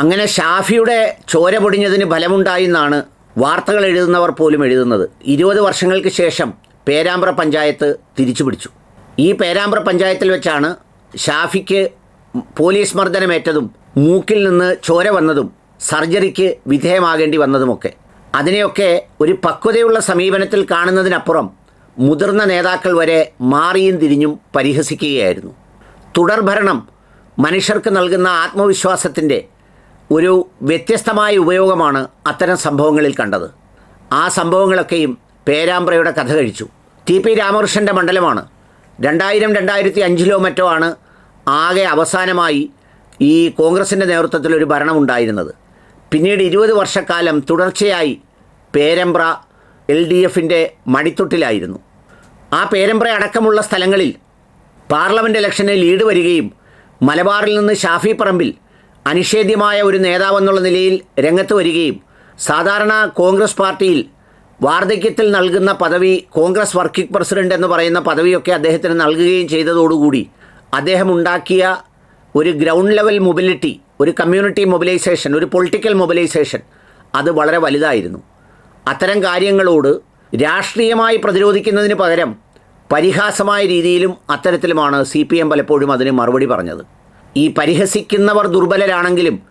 അങ്ങനെ ഷാഫിയുടെ ചോര പൊടിഞ്ഞതിന് ഫലമുണ്ടായി എന്നാണ് വാർത്തകൾ എഴുതുന്നവർ പോലും എഴുതുന്നത്. ഇരുപത് വർഷങ്ങൾക്ക് ശേഷം പേരാമ്പ്ര പഞ്ചായത്ത് തിരിച്ചു പിടിച്ചു. ഈ പേരാമ്പ്ര പഞ്ചായത്തിൽ വെച്ചാണ് ഷാഫിക്ക് പോലീസ് മർദ്ദനമേറ്റതും മൂക്കിൽ നിന്ന് ചോര വന്നതും സർജറിക്ക് വിധേയമാകേണ്ടി വന്നതുമൊക്കെ. അതിനെയൊക്കെ ഒരു പക്വതയുള്ള സമീപനത്തിൽ കാണുന്നതിനപ്പുറം മുതിർന്ന നേതാക്കൾ വരെ മാറിയും തിരിഞ്ഞും പരിഹസിക്കുകയായിരുന്നു. തുടർഭരണം മനുഷ്യർക്ക് നൽകുന്ന ആത്മവിശ്വാസത്തിന്റെ ഒരു വ്യത്യസ്തമായ ഉപയോഗമാണ് അത്തരം സംഭവങ്ങളിൽ കണ്ടത്. ആ സംഭവങ്ങളൊക്കെയും പേരാമ്പ്രയുടെ കഥ കഴിച്ചു. ടി പി രാമകൃഷ്ണന്റെ മണ്ഡലമാണ്. രണ്ടായിരം രണ്ടായിരത്തി അഞ്ചിലോ മറ്റോ ആണ് ആകെ അവസാനമായി ഈ കോൺഗ്രസിന്റെ നേതൃത്വത്തിൽ ഒരു ഭരണമുണ്ടായിരുന്നത് പിന്നീട് ഇരുപത് വർഷക്കാലം തുടർച്ചയായി പേരമ്പ്ര എൽ ഡി എഫിന്റെ മടിത്തൊട്ടിലായിരുന്നു ആ പേരമ്പ്ര അടക്കമുള്ള സ്ഥലങ്ങളിൽ പാർലമെന്റ് ഇലക്ഷനിൽ ലീഡ് വരികയും മലബാറിൽ നിന്ന് ഷാഫി പറമ്പിൽ അനിഷേധ്യമായ ഒരു നേതാവെന്നുള്ള നിലയിൽ രംഗത്ത് വരികയും സാധാരണ കോൺഗ്രസ് പാർട്ടിയിൽ വാർദ്ധക്യത്തിൽ നൽകുന്ന പദവി കോൺഗ്രസ് വർക്കിംഗ് പ്രസിഡന്റ് എന്ന് പറയുന്ന പദവിയൊക്കെ അദ്ദേഹത്തിന് നൽകുകയും ചെയ്തതോടുകൂടി അദ്ദേഹം ഉണ്ടാക്കിയ ഒരു ഗ്രൗണ്ട് ലെവൽ മൊബിലിറ്റി ഒരു കമ്മ്യൂണിറ്റി മൊബിലൈസേഷൻ ഒരു പൊളിറ്റിക്കൽ മൊബിലൈസേഷൻ അത് വളരെ വലുതായിരുന്നു. അത്തരം കാര്യങ്ങളോട് രാഷ്ട്രീയമായി പ്രതിരോധിക്കുന്നതിന് പകരം പരിഹാസമായ രീതിയിലും അത്തരത്തിലുമാണ് സി പി എം പലപ്പോഴും അതിന് മറുപടി പറഞ്ഞത്. ഈ പരിഹസിക്കുന്നവർ ദുർബലരാണെങ്കിലും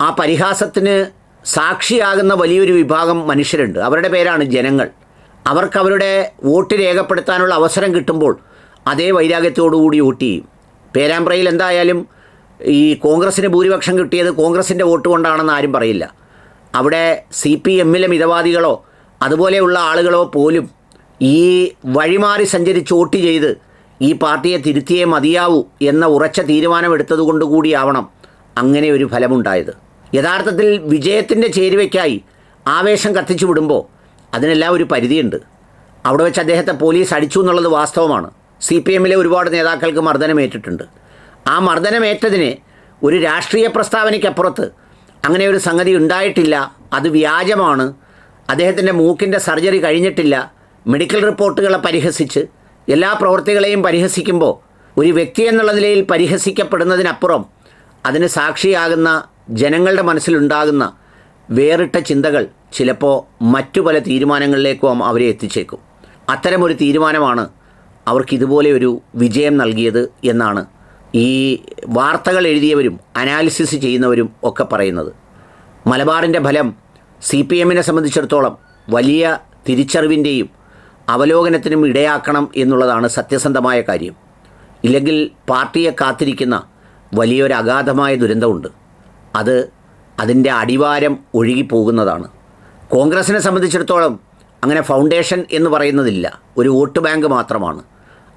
ആ പരിഹാസത്തിന് സാക്ഷിയാകുന്ന വലിയൊരു വിഭാഗം മനുഷ്യരുണ്ട്. അവരുടെ പേരാണ് ജനങ്ങൾ. അവർക്ക് അവരുടെ വോട്ട് രേഖപ്പെടുത്താനുള്ള അവസരം കിട്ടുമ്പോൾ അതേ വൈരാഗ്യത്തോടുകൂടി വോട്ട് ചെയ്യും. പേരാമ്പ്രയിൽ എന്തായാലും ഈ കോൺഗ്രസിന് ഭൂരിപക്ഷം കിട്ടിയത് കോൺഗ്രസിന്റെ വോട്ട് കൊണ്ടാണെന്ന് ആരും പറയില്ല. അവിടെ സി പി എമ്മിലെ മിതവാദികളോ അതുപോലെയുള്ള ആളുകളോ പോലും ഈ വഴിമാറി സഞ്ചരിച്ച് വോട്ട് ചെയ്ത് ഈ പാർട്ടിയെ തിരുത്തിയേ മതിയാവൂ എന്ന ഉറച്ച തീരുമാനമെടുത്തതുകൊണ്ട് കൂടിയാവണം അങ്ങനെ ഒരു ഫലമുണ്ടായത്. യഥാർത്ഥത്തിൽ വിജയത്തിന്റെ ചേരുവയ്ക്കായി ആവേശം കത്തിച്ചു വിടുമ്പോൾ അതിനെല്ലാം ഒരു പരിധിയുണ്ട്. അവിടെ വെച്ച് അദ്ദേഹത്തെ പോലീസ് അടിച്ചു എന്നുള്ളത് വാസ്തവമാണ്. സി പി എമ്മിലെ ഒരുപാട് നേതാക്കൾക്ക് മർദ്ദനമേറ്റിട്ടുണ്ട്. ആ മർദ്ദനമേറ്റതിന് ഒരു രാഷ്ട്രീയ പ്രസ്താവനയ്ക്കപ്പുറത്ത് അങ്ങനെ ഒരു സംഗതി ഉണ്ടായിട്ടില്ല. അത് വ്യാജമാണ്. അദ്ദേഹത്തിന്റെ മൂക്കിന്റെ സർജറി കഴിഞ്ഞിട്ടില്ല. മെഡിക്കൽ റിപ്പോർട്ടുകളെ പരിഹസിച്ച് എല്ലാ പ്രവൃത്തികളെയും പരിഹസിക്കുമ്പോൾ ഒരു വ്യക്തി എന്നുള്ള നിലയിൽ പരിഹസിക്കപ്പെടുന്നതിനപ്പുറം അതിന് സാക്ഷിയാകുന്ന ജനങ്ങളുടെ മനസ്സിലുണ്ടാകുന്ന വേറിട്ട ചിന്തകൾ ചിലപ്പോൾ മറ്റു പല തീരുമാനങ്ങളിലേക്കും അവരെ എത്തിച്ചേക്കും. അത്തരമൊരു തീരുമാനമാണ് അവർക്ക് ഇതുപോലെ ഒരു വിജയം നൽകിയത് എന്നാണ് ഈ വാർത്തകൾ എഴുതിയവരും അനാലിസിസ് ചെയ്യുന്നവരും ഒക്കെ പറയുന്നത്. മലബാറിന്റെ ഫലം സി പി എമ്മിനെ സംബന്ധിച്ചിടത്തോളം വലിയ തിരിച്ചറിവിന്റെയും അവലോകനത്തിനും ഇടയാക്കണം എന്നുള്ളതാണ് സത്യസന്ധമായ കാര്യം. ഇല്ലെങ്കിൽ പാർട്ടിയെ കാത്തിരിക്കുന്ന വലിയൊരു അഗാധമായ ദുരന്തമുണ്ട്. അത് അതിന്റെ അടിവാരം ഒഴുകിപ്പോകുന്നതാണ്. കോൺഗ്രസിനെ സംബന്ധിച്ചിടത്തോളം അങ്ങനെ ഫൗണ്ടേഷൻ എന്ന് പറയുന്നതില്ല. ഒരു വോട്ട് ബാങ്ക് മാത്രമാണ്.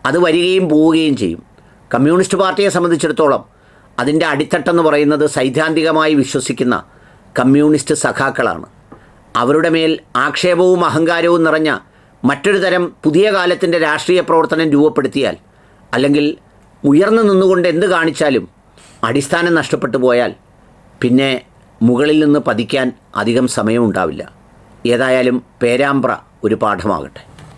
അത് വരികയും പോവുകയും ചെയ്യും. കമ്മ്യൂണിസ്റ്റ് പാർട്ടിയെ സംബന്ധിച്ചിടത്തോളം അതിന്റെ അടിത്തട്ടെന്ന് പറയുന്നത് സൈദ്ധാന്തികമായി വിശ്വസിക്കുന്ന കമ്മ്യൂണിസ്റ്റ് സഖാക്കളാണ്. അവരുടെ മേൽ ആക്ഷേപവും അഹങ്കാരവും നിറഞ്ഞ മറ്റൊരു തരം പുതിയ കാലത്തിന്റെ രാഷ്ട്രീയ പ്രവർത്തനം രൂപപ്പെടുത്തിയാൽ അല്ലെങ്കിൽ ഉയർന്നു നിന്നുകൊണ്ട് എന്ത് കാണിച്ചാലും അടിസ്ഥാനം നഷ്ടപ്പെട്ടു പോയാൽ പിന്നെ മുകളിൽ നിന്ന് പതിക്കാൻ അധികം സമയമുണ്ടാവില്ല. ഏതായാലും പേരാമ്പ്ര ഒരു പാഠമാകട്ടെ.